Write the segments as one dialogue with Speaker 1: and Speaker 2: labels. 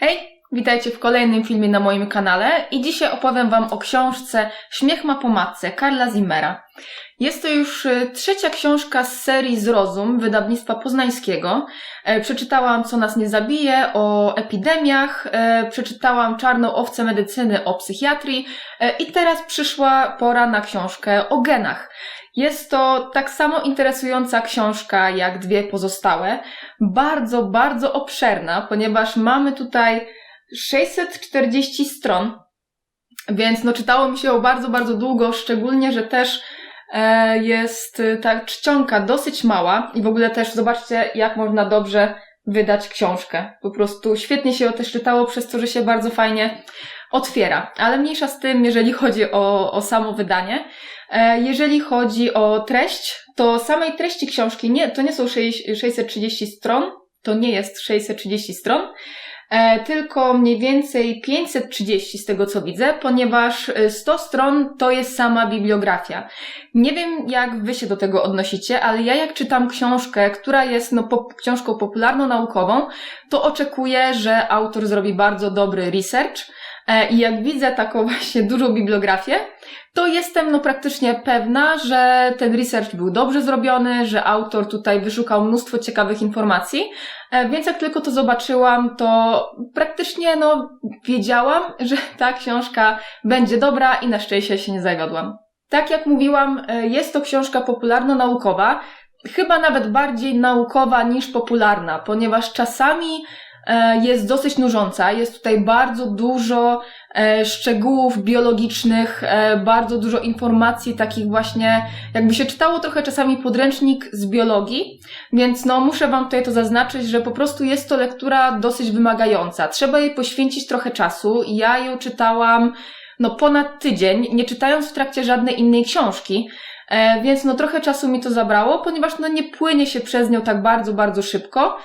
Speaker 1: Hej, witajcie w kolejnym filmie na moim kanale i dzisiaj opowiem Wam o książce Śmiech ma po matce Karla Zimmera. Jest to już y, trzecia książka z serii Zrozum wydawnictwa poznańskiego. E, Przeczytałam Co nas nie zabije o epidemiach, e, przeczytałam Czarną owcę medycyny o psychiatrii e, i teraz przyszła pora na książkę o genach. Jest to tak samo interesująca książka jak dwie pozostałe. Bardzo, bardzo obszerna, ponieważ mamy tutaj 640 stron, więc no czytało mi się ją bardzo, bardzo długo, szczególnie, że też e, jest e, ta czcionka dosyć mała i w ogóle też zobaczcie, jak można dobrze wydać książkę. Po prostu świetnie się ją też czytało przez to, że się bardzo fajnie otwiera. Ale mniejsza z tym, jeżeli chodzi o, o samo wydanie. E, jeżeli chodzi o treść, to samej treści książki nie, to nie są 630 stron, to nie jest 630 stron, e, tylko mniej więcej 530 z tego co widzę, ponieważ 100 stron to jest sama bibliografia. Nie wiem jak wy się do tego odnosicie, ale ja jak czytam książkę, która jest no, pop- książką popularno-naukową, to oczekuję, że autor zrobi bardzo dobry research, E, I jak widzę taką właśnie dużą bibliografię, to jestem no praktycznie pewna, że ten research był dobrze zrobiony, że autor tutaj wyszukał mnóstwo ciekawych informacji, E, więc jak tylko to zobaczyłam, to praktycznie no wiedziałam, że ta książka będzie dobra i na szczęście się nie zawiodłam. Tak jak mówiłam, e, jest to książka popularno-naukowa, chyba nawet bardziej naukowa niż popularna, ponieważ czasami e, jest dosyć nużąca. Jest tutaj bardzo dużo e, szczegółów biologicznych, e, bardzo dużo informacji takich właśnie, jakby się czytało trochę czasami podręcznik z biologii, więc no muszę Wam tutaj to zaznaczyć, że po prostu jest to lektura dosyć wymagająca. Trzeba jej poświęcić trochę czasu. Ja ją czytałam no ponad tydzień, nie czytając w trakcie żadnej innej książki. E, więc no trochę czasu mi to zabrało, ponieważ no nie płynie się przez nią tak bardzo, bardzo szybko.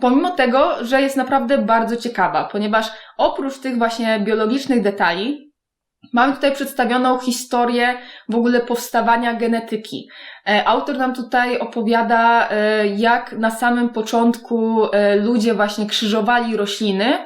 Speaker 1: Pomimo tego, że jest naprawdę bardzo ciekawa, ponieważ oprócz tych właśnie biologicznych detali, mamy tutaj przedstawioną historię w ogóle powstawania genetyki. E, Autor nam tutaj opowiada, e, jak na samym początku e, ludzie właśnie krzyżowali rośliny,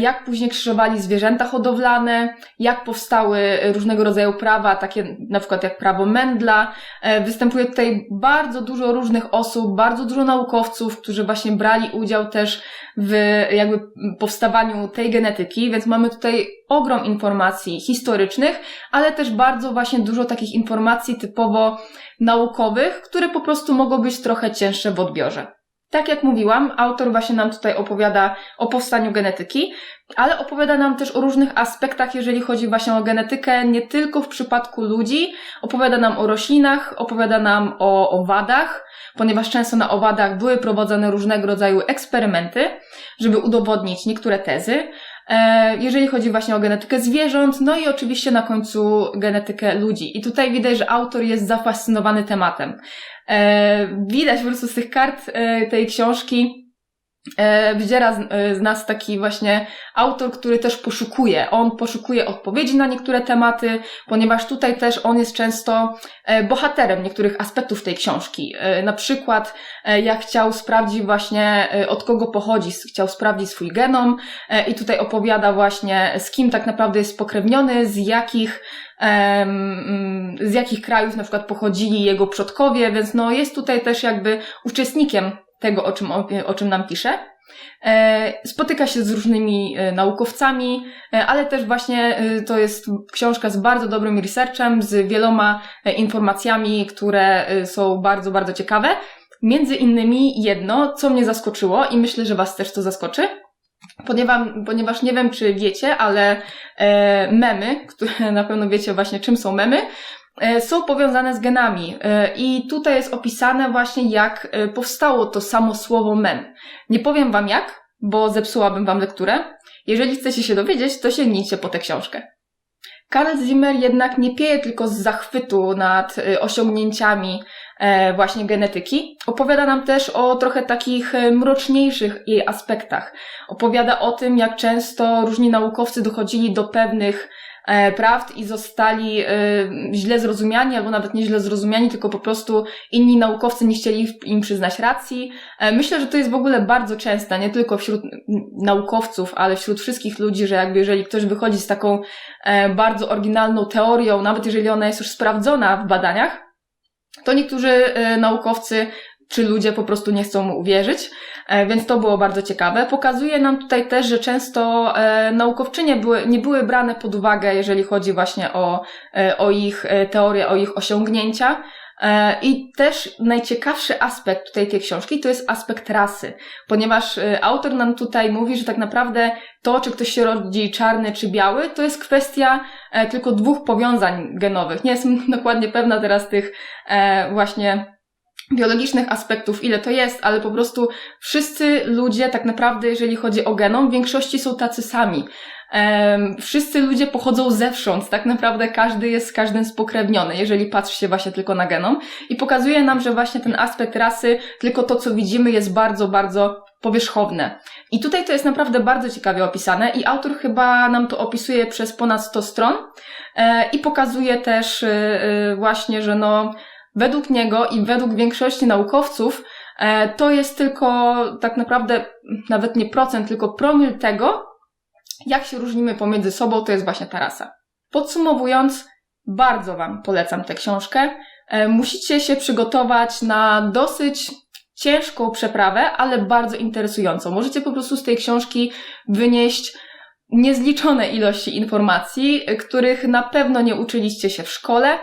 Speaker 1: jak później krzyżowali zwierzęta hodowlane, jak powstały różnego rodzaju prawa, takie na przykład jak prawo Mendla. E, Występuje tutaj bardzo dużo różnych osób, bardzo dużo naukowców, którzy właśnie brali udział też w jakby powstawaniu tej genetyki, więc mamy tutaj ogrom informacji historycznych, ale też bardzo właśnie dużo takich informacji typowo naukowych, które po prostu mogą być trochę cięższe w odbiorze. Tak jak mówiłam, autor właśnie nam tutaj opowiada o powstaniu genetyki, ale opowiada nam też o różnych aspektach, jeżeli chodzi właśnie o genetykę, nie tylko w przypadku ludzi. Opowiada nam o roślinach, opowiada nam o owadach, ponieważ często na owadach były prowadzone różnego rodzaju eksperymenty, żeby udowodnić niektóre tezy. E, Jeżeli chodzi właśnie o genetykę zwierząt, no i oczywiście na końcu genetykę ludzi. I tutaj widać, że autor jest zafascynowany tematem. E, Widać po prostu z tych kart e, tej książki, e, wydziera z, e, z nas taki właśnie autor, który też poszukuje. On poszukuje odpowiedzi na niektóre tematy, ponieważ tutaj też on jest często e, bohaterem niektórych aspektów tej książki. E, Na przykład, e, jak chciał sprawdzić właśnie, e, od kogo pochodzi, chciał sprawdzić swój genom e, i tutaj opowiada właśnie, z kim tak naprawdę jest spokrewniony, z jakich z jakich krajów na przykład pochodzili jego przodkowie, więc no jest tutaj też jakby uczestnikiem tego, o czym, o czym nam pisze. E, Spotyka się z różnymi e, naukowcami, e, ale też właśnie to jest książka z bardzo dobrym researchem, z wieloma informacjami, które są bardzo, bardzo ciekawe. Między innymi jedno, co mnie zaskoczyło i myślę, że Was też to zaskoczy, ponieważ, ponieważ nie wiem, czy wiecie, ale memy, które na pewno wiecie właśnie, czym są memy, są powiązane z genami. E, I tutaj jest opisane właśnie, jak e, powstało to samo słowo mem. Nie powiem wam jak, bo zepsułabym wam lekturę. Jeżeli chcecie się dowiedzieć, to sięgnijcie po tę książkę. Karl Zimmer jednak nie pieje tylko z zachwytu nad e, osiągnięciami e, właśnie genetyki. Opowiada nam też o trochę takich e, mroczniejszych jej aspektach. Opowiada o tym, jak często różni naukowcy dochodzili do pewnych e, prawd i zostali e, źle zrozumiani, albo nawet nie źle zrozumiani, tylko po prostu inni naukowcy nie chcieli im przyznać racji. E, myślę, że to jest w ogóle bardzo częste, nie tylko wśród naukowców, ale wśród wszystkich ludzi, że jakby jeżeli ktoś wychodzi z taką bardzo oryginalną teorią, nawet jeżeli ona jest już sprawdzona w badaniach, to niektórzy naukowcy czy ludzie po prostu nie chcą mu uwierzyć, e, więc to było bardzo ciekawe. Pokazuje nam tutaj też, że często e, naukowczynie były, nie były brane pod uwagę, jeżeli chodzi właśnie o, e, o ich teorie, o ich osiągnięcia. I też najciekawszy aspekt tutaj tej książki to jest aspekt rasy, ponieważ autor nam tutaj mówi, że tak naprawdę to, czy ktoś się rodzi czarny czy biały, to jest kwestia tylko dwóch powiązań genowych. Nie jestem dokładnie pewna teraz tych właśnie biologicznych aspektów, ile to jest, ale po prostu wszyscy ludzie, tak naprawdę, jeżeli chodzi o genom, w większości są tacy sami. Um, wszyscy ludzie pochodzą zewsząd, tak naprawdę każdy jest z każdym spokrewniony, jeżeli patrzy się właśnie tylko na genom i pokazuje nam, że właśnie ten aspekt rasy, tylko to, co widzimy, jest bardzo, bardzo powierzchowne. I tutaj to jest naprawdę bardzo ciekawie opisane i autor chyba nam to opisuje przez ponad 100 stron e, i pokazuje też e, e, właśnie, że no, według niego i według większości naukowców e, to jest tylko tak naprawdę nawet nie procent, tylko promil tego, jak się różnimy pomiędzy sobą, to jest właśnie ta rasa. Podsumowując, bardzo Wam polecam tę książkę. E, musicie się przygotować na dosyć ciężką przeprawę, ale bardzo interesującą. Możecie po prostu z tej książki wynieść niezliczone ilości informacji, których na pewno nie uczyliście się w szkole,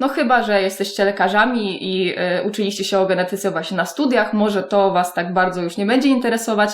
Speaker 1: no chyba, że jesteście lekarzami i y, uczyliście się o genetyce właśnie na studiach, może to Was tak bardzo już nie będzie interesować,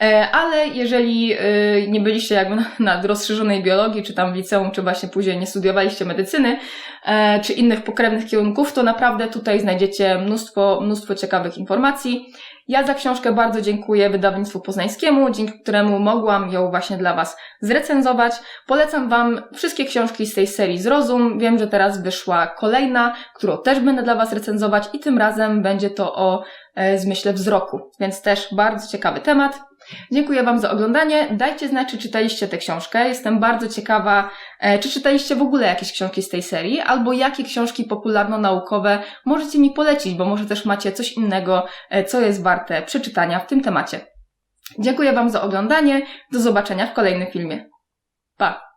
Speaker 1: e, ale jeżeli y, nie byliście jakby na, na rozszerzonej biologii, czy tam w liceum, czy właśnie później nie studiowaliście medycyny, e, czy innych pokrewnych kierunków, to naprawdę tutaj znajdziecie mnóstwo, mnóstwo ciekawych informacji. Ja za książkę bardzo dziękuję wydawnictwu poznańskiemu, dzięki któremu mogłam ją właśnie dla Was zrecenzować. Polecam Wam wszystkie książki z tej serii Zrozum. Wiem, że teraz wyszła kolejna, którą też będę dla Was recenzować i tym razem będzie to o e, zmyśle wzroku, więc też bardzo ciekawy temat. Dziękuję Wam za oglądanie. Dajcie znać, czy czytaliście tę książkę. Jestem bardzo ciekawa, e, czy czytaliście w ogóle jakieś książki z tej serii, albo jakie książki popularno-naukowe możecie mi polecić, bo może też macie coś innego, e, co jest warte przeczytania w tym temacie. Dziękuję Wam za oglądanie. Do zobaczenia w kolejnym filmie. Pa!